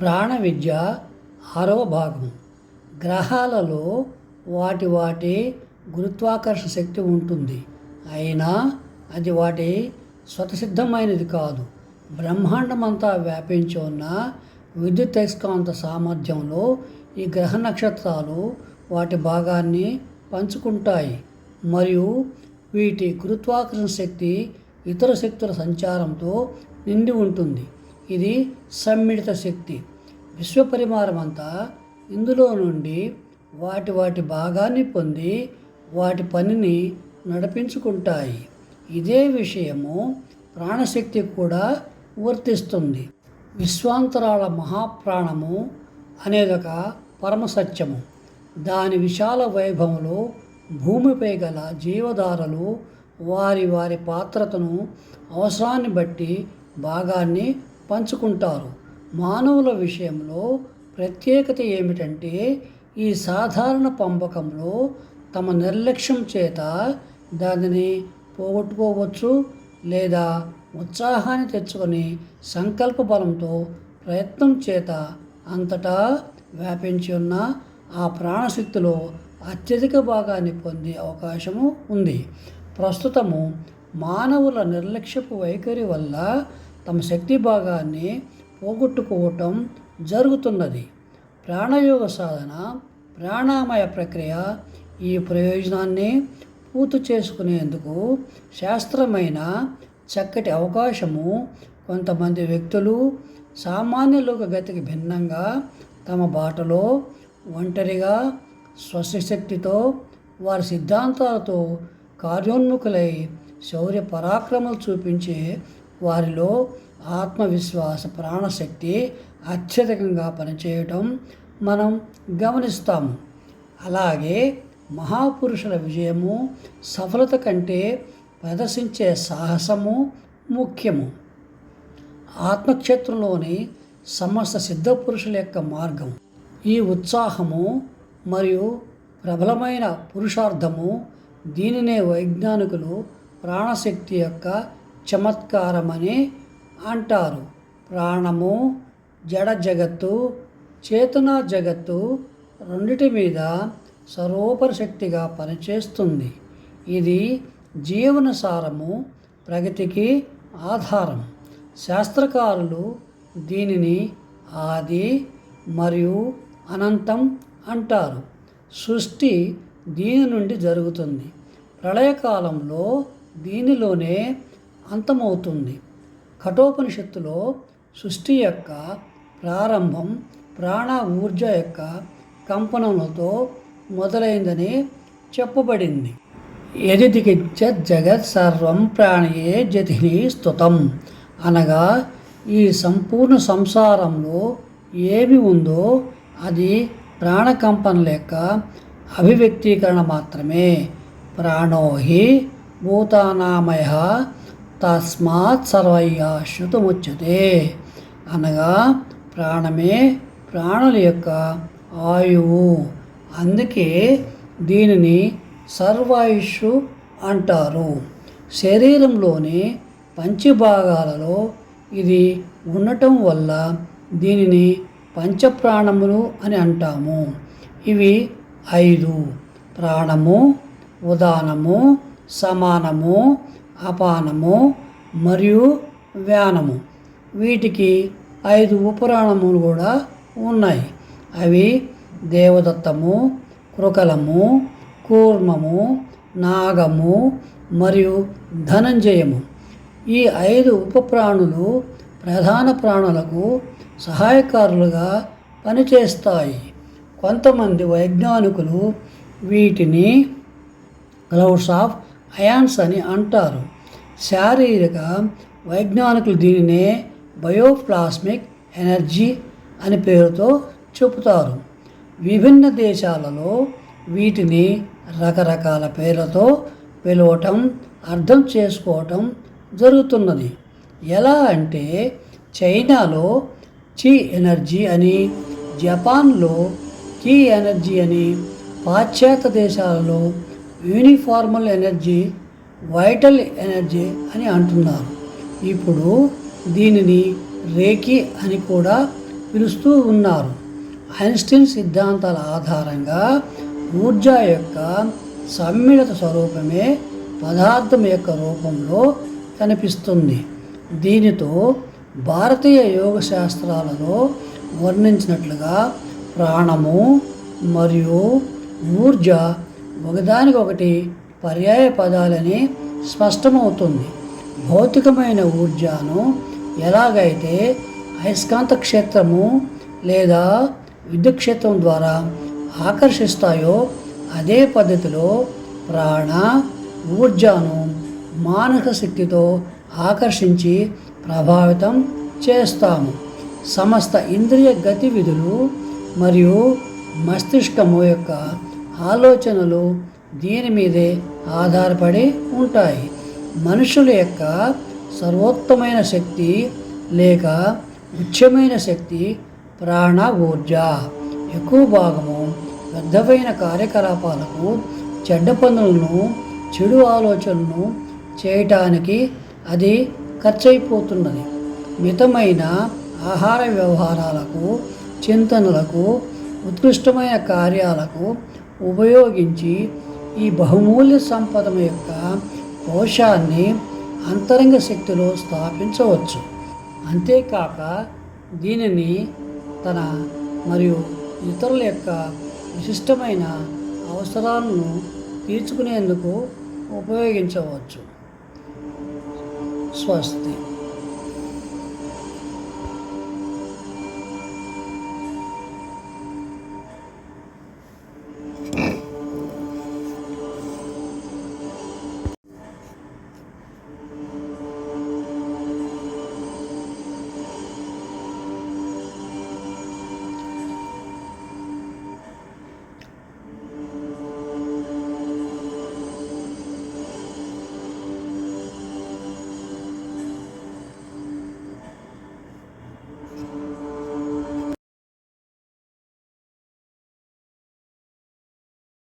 ప్రాణ విద్య ఆరవ భాగం. గ్రహాలలో వాటి వాటి గురుత్వాకర్షణ శక్తి ఉంటుంది. అయినా అది వాటి స్వతసిద్ధమైనది కాదు. బ్రహ్మాండమంతా వ్యాపించి ఉన్న విద్యుత్ అయస్కాంత సామర్థ్యంలో ఈ గ్రహ నక్షత్రాలు వాటి భాగాన్ని పంచుకుంటాయి. మరియు వీటి గురుత్వాకర్షణ శక్తి ఇతర శక్తుల సంచారంతో నిండి ఉంటుంది. ఇది సమ్మిళిత శక్తి. విశ్వపరిమాణం అంతా ఇందులో నుండి వాటి వాటి భాగాన్ని పొంది వాటి పనిని నడిపించుకుంటాయి. ఇదే విషయము ప్రాణశక్తి కూడా వర్తిస్తుంది. విశ్వాంతరాల మహాప్రాణము అనేదొక పరమసత్యము. దాని విశాల వైభవంలో భూమిపై గల జీవధారలు వారి వారి పాత్రతను అవసరాన్ని బట్టి భాగాన్ని పంచుకుంటారు. మానవుల విషయంలో ప్రత్యేకత ఏమిటంటే ఈ సాధారణ పంపకంలో తమ నిర్లక్ష్యం చేత దానిని పోగొట్టుకోవచ్చు లేదా ఉత్సాహాన్ని తెచ్చుకొని సంకల్ప బలంతో ప్రయత్నం చేత అంతటా వ్యాపించి ఉన్న ఆ ప్రాణశక్తిలో అత్యధిక భాగాన్ని పొందే అవకాశము ఉంది. ప్రస్తుతము మానవుల నిర్లక్ష్యపు వైఖరి వల్ల తమ శక్తి భాగాన్ని పోగొట్టుకోవటం జరుగుతున్నది. ప్రాణయోగ సాధన ప్రాణామయ ప్రక్రియ ఈ ప్రయోజనాన్ని పూర్తి చేసుకునేందుకు శాస్త్రమైన చక్కటి అవకాశము కొంతమంది వ్యక్తులు సామాన్య లోక గతికి భిన్నంగా తమ బాటలో ఒంటరిగా స్వశక్తితో వారి సిద్ధాంతాలతో కార్యోన్ముఖులై శౌర్య పరాక్రమాలు చూపించే వారిలో ఆత్మవిశ్వాస ప్రాణశక్తి అత్యధికంగా పనిచేయటం మనం గమనిస్తాము. అలాగే మహాపురుషుల విజయము సఫలత కంటే ప్రదర్శించే సాహసము ముఖ్యము. ఆత్మక్షేత్రంలోని సమస్త సిద్ధ పురుషుల యొక్క మార్గం. ఈ ఉత్సాహము మరియు ప్రబలమైన పురుషార్థము దీనినే వైజ్ఞానికులు ప్రాణశక్తి యొక్క చమత్కారమని అంటారు. ప్రాణము జడ జగత్తు చేతన జగత్తు రెండిటి మీద సర్వోపరిశక్తిగా పనిచేస్తుంది. ఇది జీవన సారము ప్రగతికి ఆధారం. శాస్త్రకారులు దీనిని ఆది మరియు అనంతం అంటారు. సృష్టి దీని నుండి జరుగుతుంది. ప్రళయకాలంలో దీనిలోనే అంతమవుతుంది. కఠోపనిషత్తులో సృష్టి యొక్క ప్రారంభం ప్రాణ ఊర్జ యొక్క కంపనములతో మొదలైందని చెప్పబడింది. యదికించ జగత్ సర్వం ప్రాణియే జతిని స్తుతం. అనగా ఈ సంపూర్ణ సంసారంలో ఏమి ఉందో అది ప్రాణకంపనల యొక్క అభివ్యక్తీకరణ మాత్రమే. ప్రాణోహి భూతానామయ తస్మాత్ సర్వయ్యా అనగా ప్రాణమే ప్రాణుల యొక్క ఆయువు. అందుకే దీనిని సర్వాయుషు అంటారు. శరీరంలోని పంచభాగాలలో ఇది ఉండటం వల్ల దీనిని పంచప్రాణములు అని అంటాము. ఇవి ఐదు. ప్రాణము ఉదానము సమానము అపానము మరియు వ్యానము. వీటికి ఐదు ఉపరాణములు కూడా ఉన్నాయి. అవి దేవదత్తము కృకలము కూర్మము నాగము మరియు ధనంజయము. ఈ ఐదు ఉపప్రాణులు ప్రధాన ప్రాణులకు సహాయకారులుగా పనిచేస్తాయి. కొంతమంది వైజ్ఞానికులు వీటిని గ్లౌస్ ఆఫ్ అయాన్స్ అని అంటారు. శారీరక వైజ్ఞానికులు దీనినే బయోప్లాస్మిక్ ఎనర్జీ అని పేరుతో చెబుతారు. విభిన్న దేశాలలో వీటిని రకరకాల పేర్లతో పిలవటం అర్థం చేసుకోవటం జరుగుతున్నది. ఎలా అంటే చైనాలో చి ఎనర్జీ అని జపాన్లో కీ ఎనర్జీ అని పాశ్చాత్య దేశాలలో యూనిఫార్మల్ ఎనర్జీ వైటల్ ఎనర్జీ అని అంటున్నారు. ఇప్పుడు దీనిని రేకి అని కూడా పిలుస్తూ ఉన్నారు. ఐన్స్టీన్ సిద్ధాంతాల ఆధారంగా ఊర్జా యొక్క సమ్మిళిత స్వరూపమే పదార్థం యొక్క రూపంలో కనిపిస్తుంది. దీనితో భారతీయ యోగ శాస్త్రాలలో వర్ణించినట్లుగా ప్రాణము మరియు ఊర్జ ఒకదానికొకటి పర్యాయ పదాలని స్పష్టమవుతుంది. భౌతికమైన ఊర్జాను ఎలాగైతే అయస్కాంత క్షేత్రము లేదా విద్యుత్ క్షేత్రం ద్వారా ఆకర్షిస్తాయో అదే పద్ధతిలో ప్రాణ ఊర్జాను మానసిక శక్తితో ఆకర్షించి ప్రభావితం చేస్తాము. సమస్త ఇంద్రియ గతివిధులు మరియు మస్తిష్కము యొక్క ఆలోచనలు దీని మీదే ఆధారపడి ఉంటాయి. మనుషుల యొక్క సర్వోత్తమైన శక్తి లేక ఉచ్చమైన శక్తి ప్రాణ ఊర్జ. ఎక్కువ భాగము పెద్దవైన కార్యకలాపాలకు చెడ్డ పనులను చెడు ఆలోచనను చేయటానికి అది ఖర్చయిపోతున్నది. మితమైన ఆహార వ్యవహారాలకు చింతనలకు ఉత్కృష్టమైన కార్యాలకు ఉపయోగించి ఈ బహుమూల్య సంపద యొక్క కోశాన్ని అంతరంగ శక్తిలో స్థాపించవచ్చు. అంతేకాక దీనిని తన మరియు ఇతరుల యొక్క విశిష్టమైన అవసరాలను తీర్చుకునేందుకు ఉపయోగించవచ్చు. స్వస్తి.